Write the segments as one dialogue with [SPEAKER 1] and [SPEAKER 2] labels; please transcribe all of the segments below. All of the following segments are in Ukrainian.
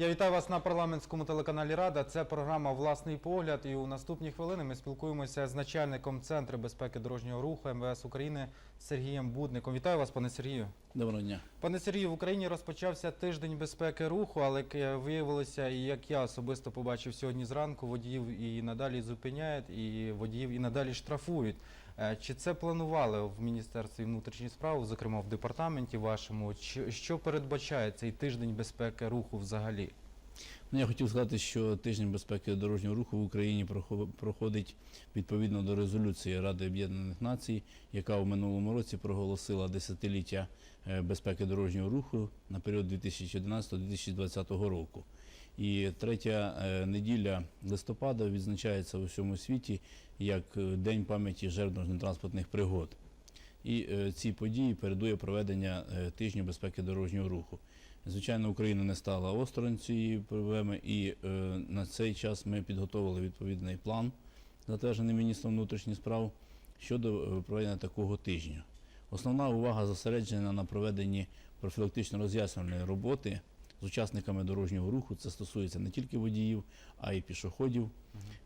[SPEAKER 1] Я вітаю вас на парламентському телеканалі Рада. Це програма Власний погляд. І у наступні хвилини ми спілкуємося з начальником Центру безпеки дорожнього руху МВС України Сергієм Будником. Вітаю вас, пане Сергію.
[SPEAKER 2] Доброго дня.
[SPEAKER 1] Пане Сергію, в Україні розпочався тиждень безпеки руху, але як виявилося, і як я особисто побачив сьогодні зранку, водіїв і надалі зупиняють, і водіїв і надалі штрафують. Е, Чи це планували в Міністерстві внутрішніх справ, зокрема в департаменті вашому? Що передбачає цей тиждень безпеки руху взагалі?
[SPEAKER 2] Ну, я хотів сказати, що тиждень безпеки дорожнього руху в Україні проходить відповідно до резолюції Ради Об'єднаних Націй, яка в минулому році проголосила десятиліття е, безпеки дорожнього руху на період 2011-2020 року. І третя е, неділя листопада відзначається у всьому світі як е, День пам'яті жертв дорожньо-транспортних пригод. І е, ці події передує проведення тижню безпеки дорожнього руху. Звичайно, Україна не стала осторонь цієї проблеми, і на цей час ми підготовили відповідний план, затверджений міністром внутрішніх справ щодо проведення такого тижня. Основна увага зосереджена на проведенні профілактично-роз'яснювальної роботи з учасниками дорожнього руху. Це стосується не тільки водіїв, а й пішоходів,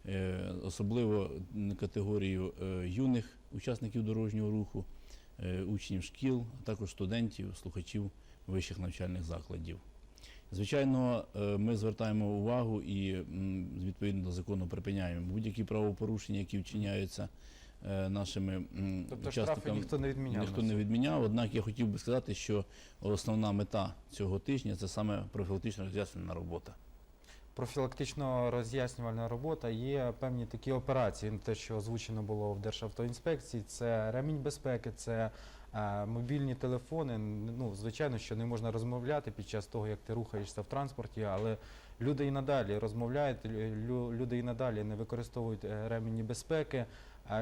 [SPEAKER 2] е, особливо категорію е, юних учасників дорожнього руху, е, учнів шкіл, а також студентів, слухачів вищих навчальних закладів. Звичайно, ми звертаємо увагу і відповідно до закону припиняємо будь-які правопорушення, які вчиняються нашими м,
[SPEAKER 1] Тобто штрафи
[SPEAKER 2] учасниками.
[SPEAKER 1] ніхто не відміняв.
[SPEAKER 2] Ніхто не відміняв. Однак я хотів би сказати, що основна мета цього тижня це саме профілактична роз'яснена робота.
[SPEAKER 1] Профілактично роз'яснювальна робота є певні такі операції. Те, що озвучено було в Державтоінспекції, це ремінь безпеки, це е, мобільні телефони. Ну, звичайно, що не можна розмовляти під час того, як ти рухаєшся в транспорті, але люди і надалі розмовляють, лю- люди і надалі не використовують е, ремені безпеки.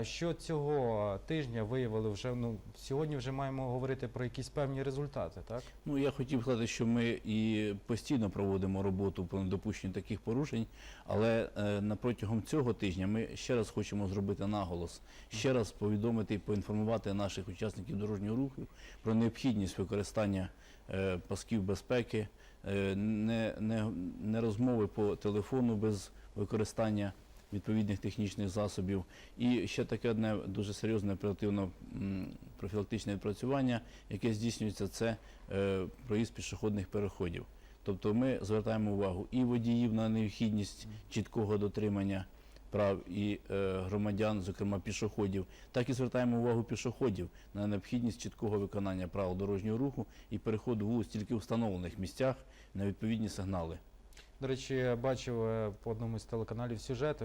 [SPEAKER 1] Що цього тижня виявили вже? Ну сьогодні вже маємо говорити про якісь певні результати, так?
[SPEAKER 2] Ну я хотів сказати, що ми і постійно проводимо роботу по недопущенню таких порушень, але е, на протягом цього тижня ми ще раз хочемо зробити наголос, ще раз повідомити і поінформувати наших учасників дорожнього руху про необхідність використання е, пасків безпеки, е, не, не, не розмови по телефону без використання відповідних технічних засобів. І ще таке одне дуже серйозне оперативно профілактичне відпрацювання, яке здійснюється, це е, проїзд пішохідних переходів. Тобто ми звертаємо увагу і водіїв на необхідність чіткого дотримання прав і е, громадян, зокрема пішоходів, так і звертаємо увагу пішоходів на необхідність чіткого виконання правил дорожнього руху і переходу вулиць тільки в встановлених місцях на відповідні сигнали.
[SPEAKER 1] До речі, я бачив е, по одному з телеканалів сюжет. е,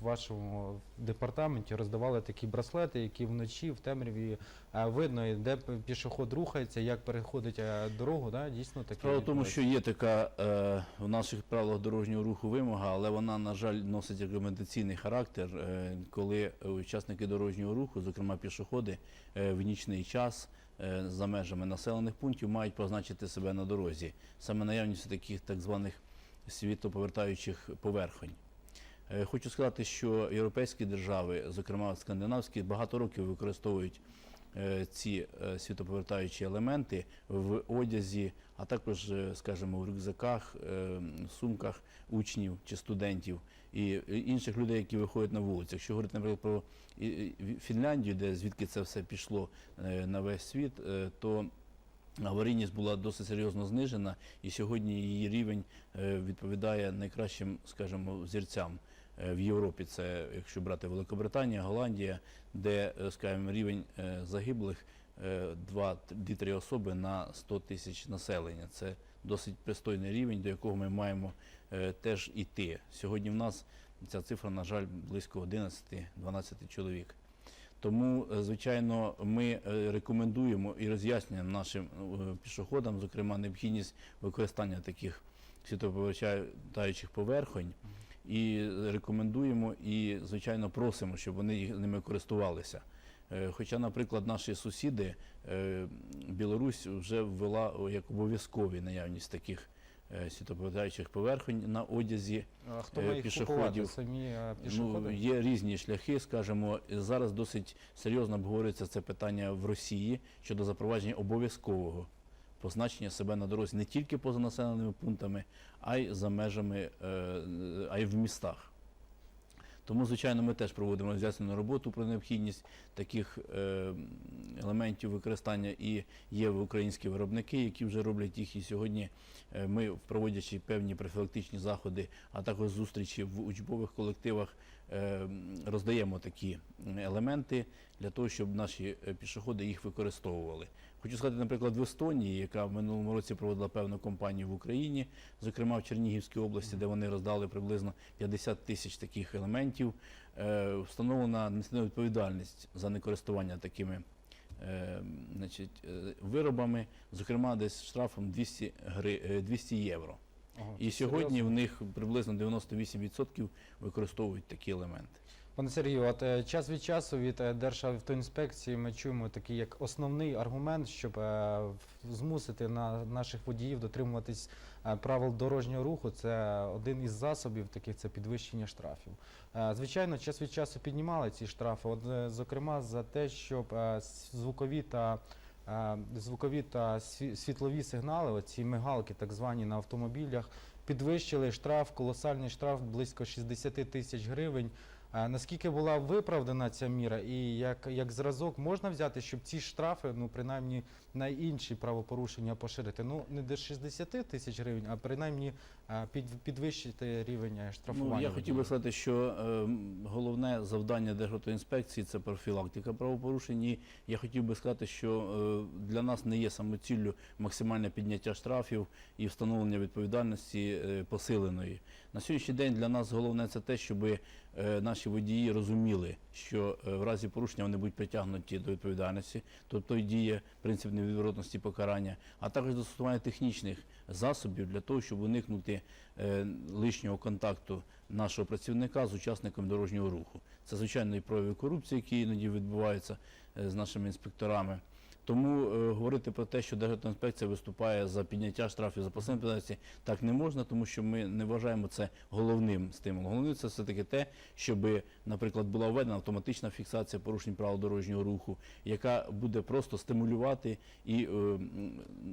[SPEAKER 1] В вашому департаменті роздавали такі браслети, які вночі в темряві е, видно, де пішоход рухається, як переходить дорогу. Да? Дійсно таке.
[SPEAKER 2] Справа в тому, що є така е, в наших правилах дорожнього руху вимога, але вона, на жаль, носить рекомендаційний характер, е, коли учасники дорожнього руху, зокрема пішоходи, е, в нічний час за межами населених пунктів мають позначити себе на дорозі. Саме наявність таких так званих світоповертаючих поверхонь. Е, Хочу сказати, що європейські держави, зокрема скандинавські, багато років використовують е, ці е, світоповертаючі елементи в одязі, а також, скажімо, в рюкзаках, сумках учнів чи студентів і інших людей, які виходять на вулицю. Якщо говорити, наприклад, про Фінляндію, де звідки це все пішло на весь світ, то аварійність була досить серйозно знижена, і сьогодні її рівень е, відповідає найкращим, скажімо, взірцям е, в Європі. Це якщо брати Великобританія, Голландія, де, е, скажімо, рівень загиблих 2-3 особи на 100 тисяч населення. Це досить пристойний рівень, до якого ми маємо теж іти. Сьогодні в нас ця цифра, на жаль, близько 11-12 чоловік. Тому, е, звичайно, ми е, рекомендуємо і роз'яснюємо нашим е, пішоходам, зокрема, необхідність використання таких світоповертаючих поверхонь. І рекомендуємо і, звичайно, просимо, щоб вони ними користувалися. Хоча, наприклад, наші сусіди, Білорусь вже ввела як обов'язкові наявність таких е, світоповертаючих поверхонь на одязі.
[SPEAKER 1] А хто
[SPEAKER 2] е,
[SPEAKER 1] має їх купувати?
[SPEAKER 2] пішоходів.
[SPEAKER 1] Самі пішоходи?
[SPEAKER 2] Ну, є різні шляхи, скажімо. Зараз досить серйозно обговорюється це питання в Росії щодо запровадження обов'язкового позначення себе на дорозі не тільки поза населеними пунктами, а й за межами, е, а й в містах. Тому, звичайно, ми теж проводимо роз'яснену роботу про необхідність таких е, елементів використання і є українські виробники, які вже роблять їх. І сьогодні е, ми, проводячи певні профілактичні заходи, а також зустрічі в учбових колективах, е, роздаємо такі елементи для того, щоб наші пішоходи їх використовували. Хочу сказати, наприклад, в Естонії, яка в минулому році проводила певну кампанію в Україні, зокрема в Чернігівській області, де вони роздали приблизно 50 тисяч таких елементів, е, встановлена адміністративна відповідальність за некористування такими е, значить, е, виробами, зокрема десь штрафом 200, гри, е, 200 євро.
[SPEAKER 1] Ого,
[SPEAKER 2] І сьогодні
[SPEAKER 1] серйозно.
[SPEAKER 2] в них приблизно 98% використовують такі елементи.
[SPEAKER 1] Пане Сергію, от е, час від часу від е, Державтоінспекції ми чуємо такий як основний аргумент, щоб е, змусити на наших водіїв дотримуватись правил дорожнього руху. Це один із засобів таких це підвищення штрафів. Звичайно, час від часу піднімали ці штрафи. От, зокрема, за те, щоб звукові та звукові та світлові сигнали, оці мигалки, так звані на автомобілях, підвищили штраф, колосальний штраф близько 60 тисяч гривень. Наскільки була виправдана ця міра, і як, як зразок можна взяти, щоб ці штрафи, ну принаймні на інші правопорушення поширити? Ну не до 60 тисяч гривень, а принаймні підвищити рівень е, штрафування.
[SPEAKER 2] Ну, я хотів би сказати, що е, головне завдання Державтоінспекції це профілактика правопорушень. І я хотів би сказати, що е, для нас не є самоціллю максимальне підняття штрафів і встановлення відповідальності е, посиленої. На сьогоднішній день для нас головне це те, щоб е, наші водії розуміли, що е, в разі порушення вони будуть притягнуті до відповідальності, тобто діє принцип невідворотності покарання, а також застосування технічних засобів для того, щоб уникнути е, лишнього контакту нашого працівника з учасником дорожнього руху. Це звичайно і прояви корупції, які іноді відбуваються е, з нашими інспекторами. Тому е, говорити про те, що Державтоінспекція виступає за підняття штрафів за посилення відповідальності, так не можна, тому що ми не вважаємо це головним стимулом. Головне це все таки те, щоб, наприклад, була введена автоматична фіксація порушень правил дорожнього руху, яка буде просто стимулювати і е,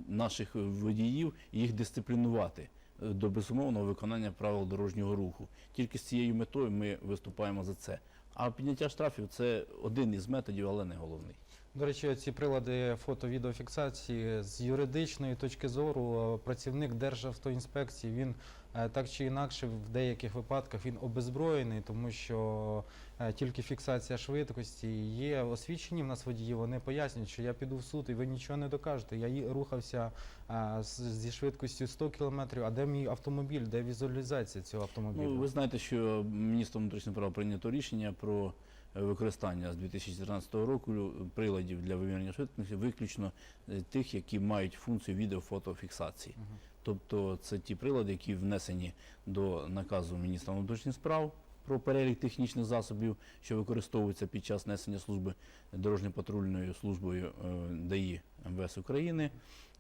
[SPEAKER 2] наших водіїв їх дисциплінувати е, до безумовного виконання правил дорожнього руху. Тільки з цією метою ми виступаємо за це. А підняття штрафів це один із методів, але не головний.
[SPEAKER 1] До речі, ці прилади фото-відеофіксації з юридичної точки зору е, працівник Державтоінспекції він е, так чи інакше в деяких випадках він обезброєний, тому що е, тільки фіксація швидкості є освічені в нас водії. Вони пояснюють, що я піду в суд і ви нічого не докажете. Я рухався зі швидкістю 100 км, а де мій автомобіль, де візуалізація цього автомобіля?
[SPEAKER 2] Ну, ви знаєте, що міністром внутрішніх прав прийнято рішення про використання з 2014 року приладів для вимірювання швидкості виключно е, тих, які мають функцію відеофотофіксації. Тобто це ті прилади, які внесені до наказу міністра внутрішніх справ про перелік технічних засобів, що використовуються під час несення служби дорожньо-патрульною службою е, ДАІ МВС України.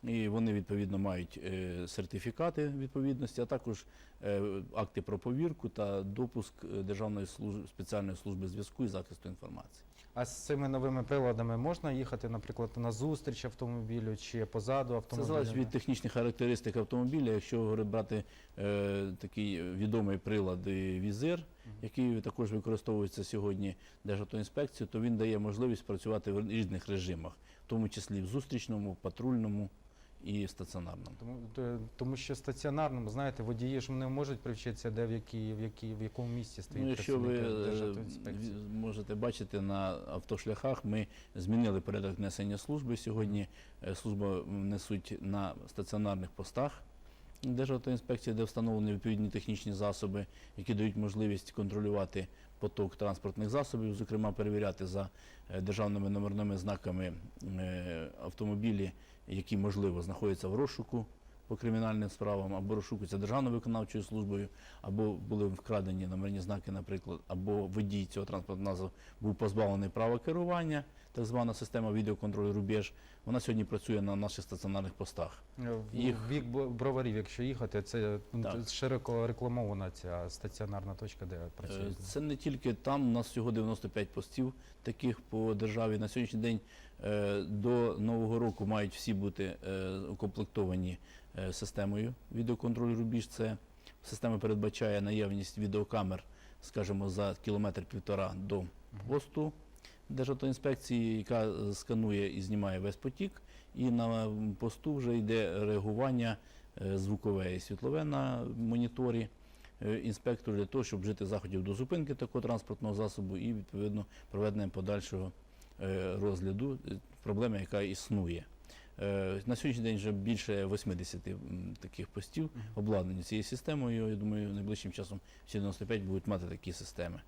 [SPEAKER 2] І вони відповідно мають е, сертифікати відповідності, а також е, акти про повірку та допуск Державної служби спеціальної служби зв'язку і захисту інформації.
[SPEAKER 1] А з цими новими приладами можна їхати, наприклад, на зустріч автомобілю чи позаду
[SPEAKER 2] Це
[SPEAKER 1] автомобіля?
[SPEAKER 2] залежить від технічних характеристик автомобіля. Якщо брати е, такий відомий прилад візир, який також використовується сьогодні Державтоінспекцією, то він дає можливість працювати в різних режимах, в тому числі в зустрічному, патрульному і стаціонарному.
[SPEAKER 1] Тому, тому що стаціонарному, знаєте, водії ж не можуть привчитися, де в якій, в якій, в якому місці стоїть
[SPEAKER 2] Ну, якщо ви
[SPEAKER 1] працівник
[SPEAKER 2] е, можете бачити на автошляхах, ми змінили порядок несення служби. Сьогодні е, служба несуть на стаціонарних постах Державтоінспекції, де встановлені відповідні технічні засоби, які дають можливість контролювати поток транспортних засобів, зокрема перевіряти за е, державними номерними знаками е, автомобілі, які можливо знаходяться в розшуку по кримінальним справам, або розшукуються Державною виконавчою службою, або були вкрадені номерні знаки, наприклад, або водій цього транспортного засобу був позбавлений права керування, так звана система відеоконтролю рубеж. Вона сьогодні працює на наших стаціонарних постах.
[SPEAKER 1] В
[SPEAKER 2] Їх-
[SPEAKER 1] в бік броварів, якщо їхати, це ну,
[SPEAKER 2] Так.
[SPEAKER 1] широко рекламована ця стаціонарна точка, де
[SPEAKER 2] Е,
[SPEAKER 1] працює.
[SPEAKER 2] Це не тільки там, у нас всього 95 постів таких по державі. На сьогоднішній день е, до Нового року мають всі бути е, укомплектовані е, системою відеоконтролю рубіж. Це система передбачає наявність відеокамер, скажімо, за кілометр-півтора до посту Державтоінспекції, яка е, сканує і знімає весь потік. І на посту вже йде реагування е, звукове і світлове на моніторі е, інспектору для того, щоб вжити заходів до зупинки такого транспортного засобу і відповідно проведення подальшого е, розгляду е, проблеми, яка існує. Е, На сьогоднішній день вже більше 80 таких постів обладнані цією системою. Я думаю, найближчим часом всі 95 будуть мати такі системи.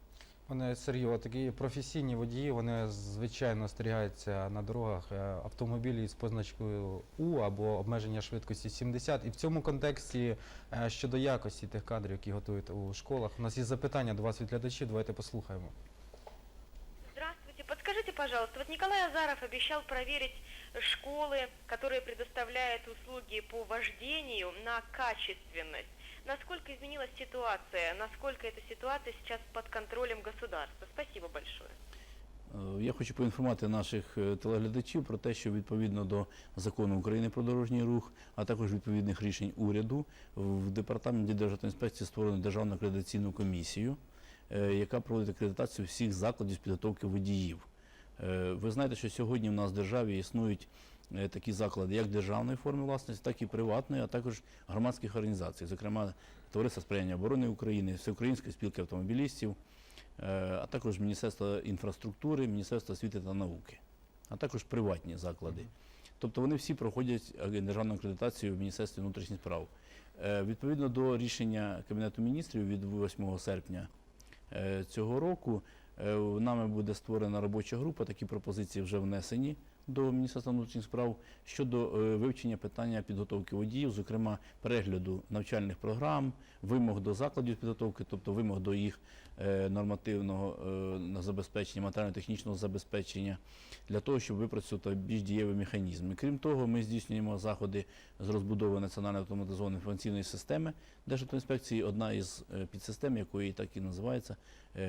[SPEAKER 1] Пане Сергію, такі професійні водії, вони звичайно остерігаються на дорогах е, автомобілі з позначкою У або обмеження швидкості 70. І в цьому контексті е, щодо якості тих кадрів, які готують у школах, у нас є запитання до вас від глядачів. Давайте послухаємо
[SPEAKER 3] Здравствуйте. Подскажите, пожалуйста, вот Николай Азаров обещал проверить школы, которые предоставляют услуги по вождению на качественность. Насколько изменилась ситуация? Насколько эта ситуация сейчас под контролем государства? Спасибо большое.
[SPEAKER 2] Е, Я хочу поінформувати наших е, телеглядачів про те, що відповідно до закону України про дорожній рух, а також відповідних рішень уряду, в департаменті Державної інспекції створено державну акредитаційну комісію, е, яка проводить акредитацію всіх закладів з підготовки водіїв. Е, Ви знаєте, що сьогодні в нас в державі існують е, такі заклади, як державної форми власності, так і приватної, а також громадських організацій, зокрема Товариство сприяння оборони України, Всеукраїнської спілки автомобілістів, е, а також Міністерство інфраструктури, Міністерство освіти та науки, а також приватні заклади. Тобто вони всі проходять е, державну акредитацію в Міністерстві внутрішніх справ. Е, Відповідно до рішення Кабінету міністрів від 8 серпня е, цього року. Е, нами буде створена робоча група, такі пропозиції вже внесені до Міністерства внутрішніх справ щодо е, вивчення питання підготовки водіїв, зокрема перегляду навчальних програм, вимог до закладів підготовки, тобто вимог до їх е, нормативного е, забезпечення, матеріально-технічного забезпечення, для того, щоб випрацювати більш дієвий механізм. І крім того, ми здійснюємо заходи з розбудови національної автоматизованої інформаційної системи Державтоінспекції, одна із підсистем, якої так і називається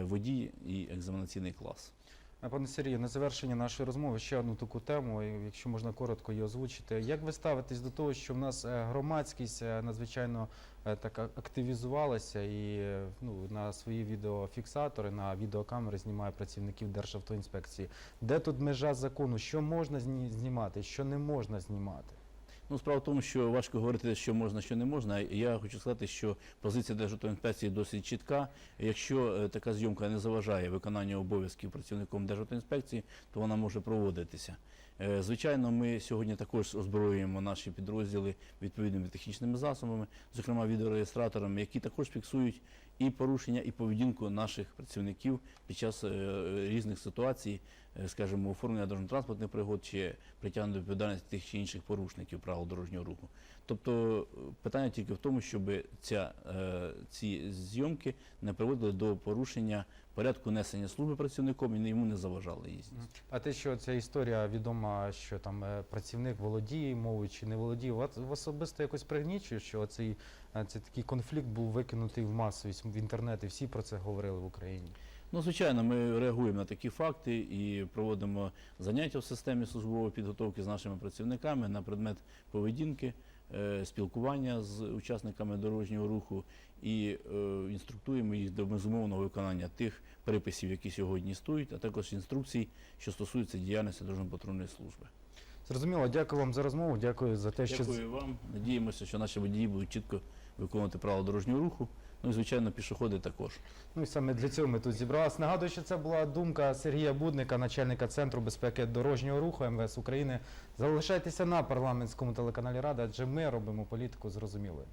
[SPEAKER 2] водій і екзаменаційний клас.
[SPEAKER 1] А, Пане Сергію, на завершення нашої розмови ще одну таку тему, якщо можна коротко її озвучити. Як ви ставитесь до того, що в нас е, громадськість е, надзвичайно е, так активізувалася і е, ну, на свої відеофіксатори, на відеокамери знімає працівників Державтоінспекції? Де тут межа закону? Що можна зні- знімати, що не можна знімати?
[SPEAKER 2] Ну, справа в тому, що важко говорити, що можна, що не можна. Я хочу сказати, що позиція Державтоінспекції досить чітка. Якщо е, така зйомка не заважає виконанню обов'язків працівником Державтоінспекції, то вона може проводитися. Е, Звичайно, ми сьогодні також озброюємо наші підрозділи відповідними технічними засобами, зокрема відеореєстраторами, які також фіксують і порушення, і поведінку наших працівників під час е, різних ситуацій, е, скажімо, оформлення дорожньо-транспортних пригод чи притягнення до відповідальності тих чи інших порушників правил дорожнього руху. Тобто е, питання тільки в тому, щоб ця, ці зйомки не приводили до порушення порядку несення служби працівником і йому не заважали їздити.
[SPEAKER 1] А те, що ця історія відома, що там працівник володіє мовою чи не володіє, вас особисто якось пригнічує, що цей, е, цей такий конфлікт був викинутий в масовість в інтернет, і всі про це говорили в Україні.
[SPEAKER 2] Ну, звичайно, ми реагуємо на такі факти і проводимо заняття в системі службової підготовки з нашими працівниками на предмет поведінки, е, спілкування з учасниками дорожнього руху і е, інструктуємо їх до безумовного виконання тих переписів, які сьогодні існують, а також інструкцій, що стосуються діяльності дорожньо-патрульної служби.
[SPEAKER 1] Зрозуміло, дякую вам за розмову, дякую за те, що
[SPEAKER 2] Дякую вам. Надіємося, що наші водії будуть чітко виконувати правила дорожнього руху. Ну і звичайно, пішоходи також.
[SPEAKER 1] ну і саме для цього ми тут зібралися. Нагадую, що це була думка Сергія Будника, начальника центру безпеки дорожнього руху МВС України. Залишайтеся на парламентському телеканалі Рада, адже ми робимо політику зрозумілою.